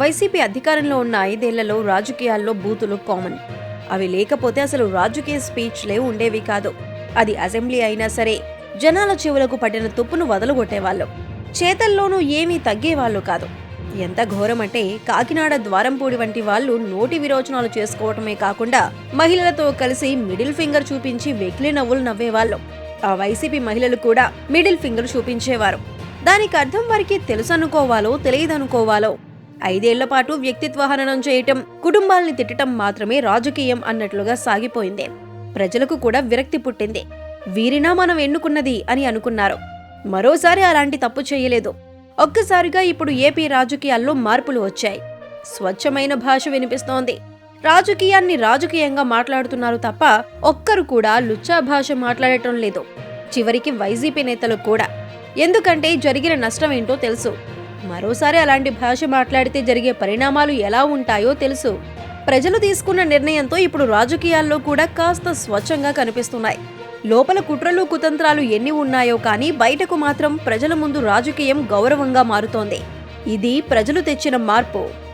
YCP అధికారంలో ఉన్న ఐదేళ్ళలో రాజకీయాల్లో బూతులు కామన్. అవి లేకపోతే అసలు రాజకీయ స్పీచ్లే ఉండేవి కాదు. అది అసెంబ్లీ అయినా సరే జనాల చెవులకు పడిన తుప్పును వదలగొట్టేవాళ్ళు. చేతల్లోనూ ఏమీ తగ్గేవాళ్ళు కాదు. ఎంత ఘోరమంటే కాకినాడ ద్వారంపూడి వంటి వాళ్ళు నోటి విరోచనాలు చేసుకోవటమే కాకుండా మహిళలతో కలిసి మిడిల్ ఫింగర్ చూపించి వెకిలి నవ్వులు నవ్వేవాళ్ళు. ఆ వైసీపీ మహిళలు కూడా మిడిల్ ఫింగర్ చూపించేవారు. దానికి అర్థం వారికి తెలుసనుకోవాలో తెలియదనుకోవాలో ఐదేళ్ళ పాటు వ్యక్తిత్వ హననం చేయటం కుటుంబాల్ని తిట్టటం మాత్రమే రాజకీయం అన్నట్లుగా సాగిపోయింది. ప్రజలకు కూడా విరక్తి పుట్టింది. వీరినా మనం ఎన్నుకున్నది అని అనుకున్నారు. మరోసారి అలాంటి తప్పు చేయలేదు. ఒక్కసారిగా ఇప్పుడు ఏపీ రాజకీయాల్లో మార్పులు వచ్చాయి. స్వచ్ఛమైన భాష వినిపిస్తోంది. రాజకీయాన్ని రాజకీయంగా మాట్లాడుతున్నారు తప్ప ఒక్కరు కూడా లుచ్చా భాష మాట్లాడటం లేదు. చివరికి వైసీపీ నేతలు కూడా. ఎందుకంటే జరిగిన నష్టం ఏంటో తెలుసు. మరోసారి అలాంటి భాష మాట్లాడితే జరిగే పరిణామాలు ఎలా ఉంటాయో తెలుసు. ప్రజలు తీసుకున్న నిర్ణయంతో ఇప్పుడు రాజకీయాల్లో కూడా కాస్త స్వచ్ఛంగా కనిపిస్తున్నాయి. లోపల కుట్రలు కుతంత్రాలు ఎన్ని ఉన్నాయో కానీ బయటకు మాత్రం ప్రజల ముందు రాజకీయం గౌరవంగా మారుతోంది. ఇది ప్రజలు తెచ్చిన మార్పు.